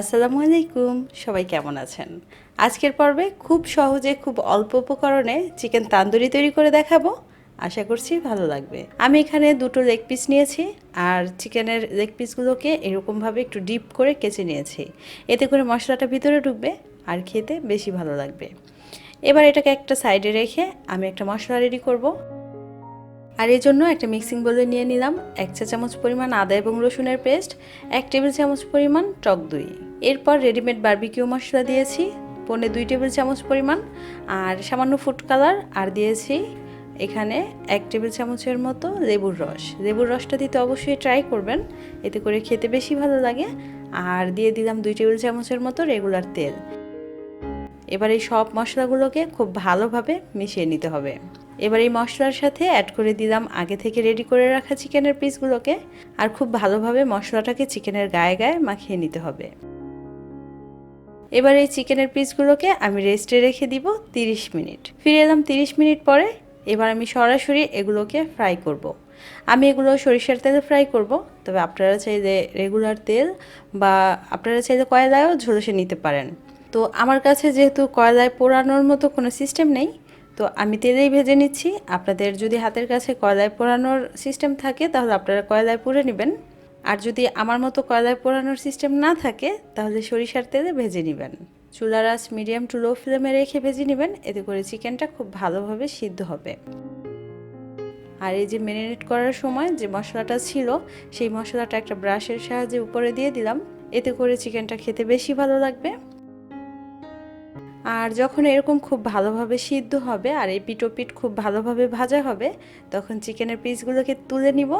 আসসালামু আলাইকুম, সবাই কেমন আছেন? আজকের পর্বে খুব সহজে, খুব অল্প উপকরণে চিকেন তান্দুরি তৈরি করে দেখাবো। আশা করছি ভালো লাগবে। আমি এখানে দুটো লেগ পিস নিয়েছি আর চিকেনের লেগ পিসগুলোকে এরকমভাবে একটু ডিপ করে কেচে নিয়েছি। এতে করে মশলাটা ভিতরে ঢুকবে আর খেতে বেশি ভালো লাগবে। এবার এটাকে একটা সাইডে রেখে আমি একটা মশলা রেডি করব। আর এই জন্য একটা মিক্সিং বোলে নিয়ে নিলাম এক চা চামচ পরিমাণ আদা এবং রসুনের পেস্ট এক টেবিল চামচ পরিমাণ টক দই। এরপর রেডিমেড বার্বিকিউ মশলা দিয়েছি, পনে দুই টেবিল চামচ পরিমাণ, আর সামান্য ফুড কালার আর দিয়েছি এখানে এক টেবিল চামচের মতো লেবুর রস। লেবুর রসটা দিতে অবশ্যই ট্রাই করবেন, এতে করে খেতে বেশি ভালো লাগে। আর দিয়ে দিলাম দুই টেবিল চামচের মতো রেগুলার তেল। এবার এই সব মশলাগুলোকে খুব ভালোভাবে মিশিয়ে নিতে হবে। এবার এই মশলার সাথে অ্যাড করে দিলাম আগে থেকে রেডি করে রাখা চিকেনের পিসগুলোকে আর খুব ভালোভাবে মশলাটাকে চিকেনের গায়ে গায়ে মাখিয়ে নিতে হবে। এবার এই চিকেনের পিসগুলোকে আমি রেস্টে রেখে দিব 30 মিনিট। ফিরে এলাম 30 মিনিট পরে, এবার আমি সরাসরি এগুলোকে ফ্রাই করব। আমি এগুলো সরিষার তেলে ফ্রাই করব, তবে আপনারা চাইলে রেগুলার তেল বা আপনারা চাইলে কয়লায়ও ঝলসে নিতে পারেন। তো আমার কাছে যেহেতু কয়লায় পোড়ানোর মতো কোনো সিস্টেম নেই তো আমি তেলেই ভেজে নিচ্ছি। আপনাদের যদি হাতের কাছে কয়লায় পোড়ানোর সিস্টেম থাকে, তাহলে আপনারা কয়লায় পুড়ে নেবেন। আর যদি আমার মতো কয়লায় পোড়ানোর সিস্টেম না থাকে, তাহলে সরিষার তেলে ভেজে নেবেন। চুলার আঁচ মিডিয়াম টু লো ফ্লেমে রেখে ভেজে নেবেন, এতে করে চিকেনটা খুব ভালোভাবে সিদ্ধ হবে। আর এই যে ম্যারিনেট করার সময় যে মশলাটা ছিল, সেই মশলাটা একটা ব্রাশের সাহায্যে উপরে দিয়ে দিলাম। এতে করে চিকেনটা খেতে বেশি ভালো লাগবে। আর যখন এরকম খুব ভালোভাবে সিদ্ধ হবে আর এই পিটো পিঠ খুব ভালোভাবে ভাজা হবে, তখন চিকেনের পিসগুলোকে তুলে নিব।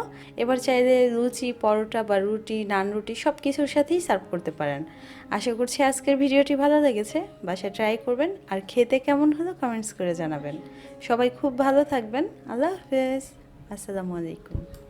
এবার চাইলে লুচি, পরোটা বা রুটি, নান রুটি সব কিছুর সাথেই সার্ভ করতে পারেন। আশা করছি আজকের ভিডিওটি ভালো লেগেছে, বাসায় ট্রাই করবেন আর খেতে কেমন হলো কমেন্টস করে জানাবেন। সবাই খুব ভালো থাকবেন, আল্লাহ হাফেজ, আসসালামু আলাইকুম।